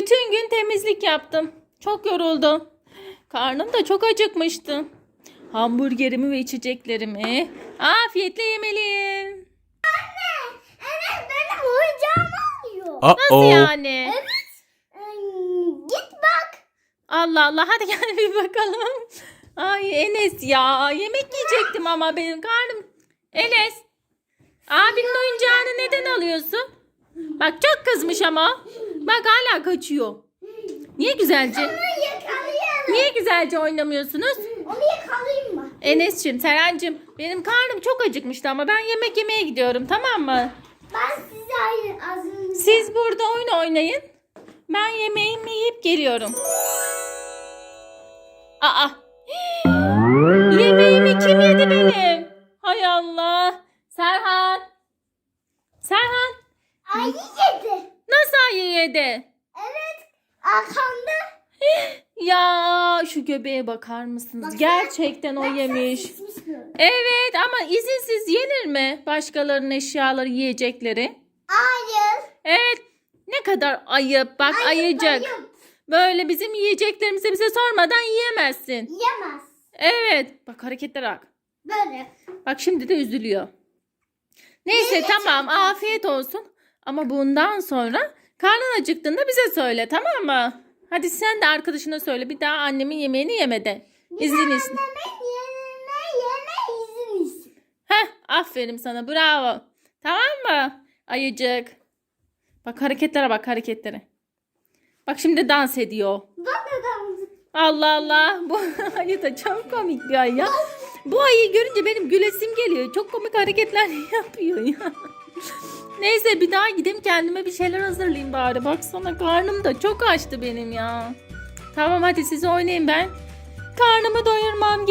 Bütün gün temizlik yaptım. Çok yoruldum. Karnım da çok acıkmıştı. Hamburgerimi ve içeceklerimi afiyetle yemeliyim. Evet benim oyuncağımı alıyor. Nasıl yani? Hmm, Git bak. Allah Allah hadi gel bir bakalım. Ay Enes ya yemek yiyecektim ama benim karnım. Enes abinin oyuncağını neden alıyorsun? Bak çok kızmış ama. Bak hala kaçıyor. Niye güzelce? Niye güzelce oynamıyorsunuz? Onu yakalayayım mı? Enes'cim, Serencim benim karnım çok acıkmıştı ama ben yemek yemeye gidiyorum tamam mı? Ben size aynı az önce. Siz burada oyun oynayın. Ben yemeğimi yiyip geliyorum. Aa. Yemeğimi kim yedi benim? Hay Allah. Serhan. Serhan. Yedi. Yedi? Evet. Arkamda. Ya şu göbeğe bakar mısınız? Baksana. Gerçekten o yemiş. Evet ama izinsiz yenir mi? Başkalarının eşyaları, yiyecekleri. Hayır. Evet. Ne kadar ayıp. Bak ayıcık. ayıp. Böyle bizim yiyeceklerimizi bize sormadan yiyemezsin. Yemez. Evet. Bak hareketlere bak. Böyle. Bak şimdi de üzülüyor. Neyse tamam afiyet olsun. Ama bundan sonra karnın acıktığında bize söyle tamam mı? Hadi sen de arkadaşına söyle bir daha annemin yemeğini yemede. İzin isin. Annemin yerine yeme izin isin. Heh aferin sana bravo. Tamam mı? Ayıcık. Bak hareketlere bak hareketlere. Bak şimdi dans ediyor. Bak adamı. Allah Allah. Bu ayı da çok komik bir ayı ya. Bu ayıyı görünce benim gülesim geliyor. Çok komik hareketler yapıyor ya. Neyse bir daha gideyim kendime bir şeyler hazırlayayım bari. Baksana karnım da çok açtı benim ya. Tamam hadi siz oynayın ben. Karnımı doyurmam